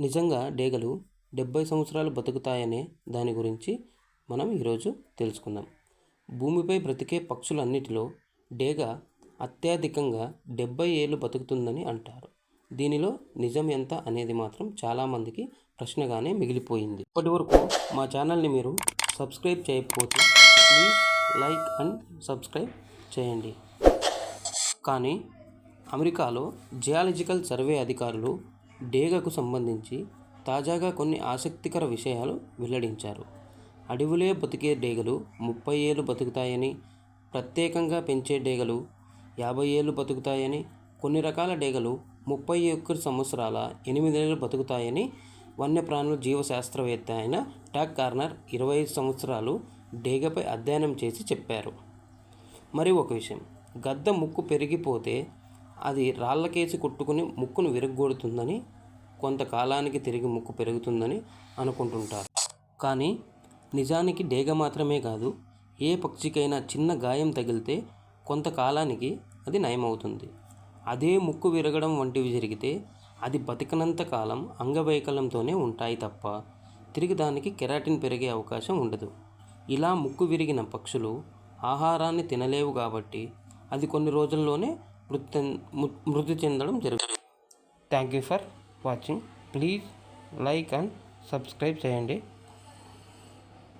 నిజంగా డేగలు డెబ్బై సంవత్సరాలు బతుకుతాయనే దాని గురించి మనం ఈరోజు తెలుసుకుందాం. భూమిపై బ్రతికే పక్షులన్నిటిలో డేగ అత్యధికంగా డెబ్బై ఏళ్ళు బతుకుతుందని అంటారు. దీనిలో నిజం ఎంత అనేది మాత్రం చాలామందికి ప్రశ్నగానే మిగిలిపోయింది. ఇప్పటి వరకు మా ఛానల్ని మీరు సబ్స్క్రైబ్ చేయకపోతే ప్లీజ్ లైక్ అండ్ సబ్స్క్రైబ్ చేయండి. కానీ అమెరికాలో జియాలజికల్ సర్వే అధికారులు డేగకు సంబంధించి తాజాగా కొన్ని ఆసక్తికర విషయాలు వెల్లడించారు. అడవులే బతికే డేగలు ముప్పై ఏళ్ళు బతుకుతాయని ప్రత్యేకంగా పెంచే డేగలు యాభై ఏళ్ళు బతుకుతాయని కొన్ని రకాల డేగలు ముప్పై ఒక్క సంవత్సరాల ఎనిమిదేళ్ళు బతుకుతాయని వన్యప్రాణుల జీవశాస్త్రవేత్త అయిన టాక్ కార్నర్ ఇరవై ఐదు సంవత్సరాలు డేగపై అధ్యయనం చేసి చెప్పారు. మరి ఒక విషయం గద్ద ముక్కు పెరిగిపోతే అది రాళ్ళకేసి కొట్టుకుని ముక్కును విరగ్గొడుతుందని కొంతకాలానికి తిరిగి ముక్కు పెరుగుతుందని అనుకుంటుంటారు. కానీ నిజానికి డేగ మాత్రమే కాదు ఏ పక్షికైనా చిన్న గాయం తగిలితే కొంతకాలానికి అది నయమవుతుంది. అదే ముక్కు విరగడం వంటివి జరిగితే అది బతికనంత కాలం అంగవైకల్యంతోనే ఉంటాయి తప్ప తిరిగి దానికి కెరాటిన్ పెరిగే అవకాశం ఉండదు. ఇలా ముక్కు విరిగిన పక్షులు ఆహారాన్ని తినలేవు కాబట్టి అది కొన్ని రోజుల్లోనే మృతి మృతి చెందడం జరుగుతుంది. Thank you for watching please like and subscribe చేయండి.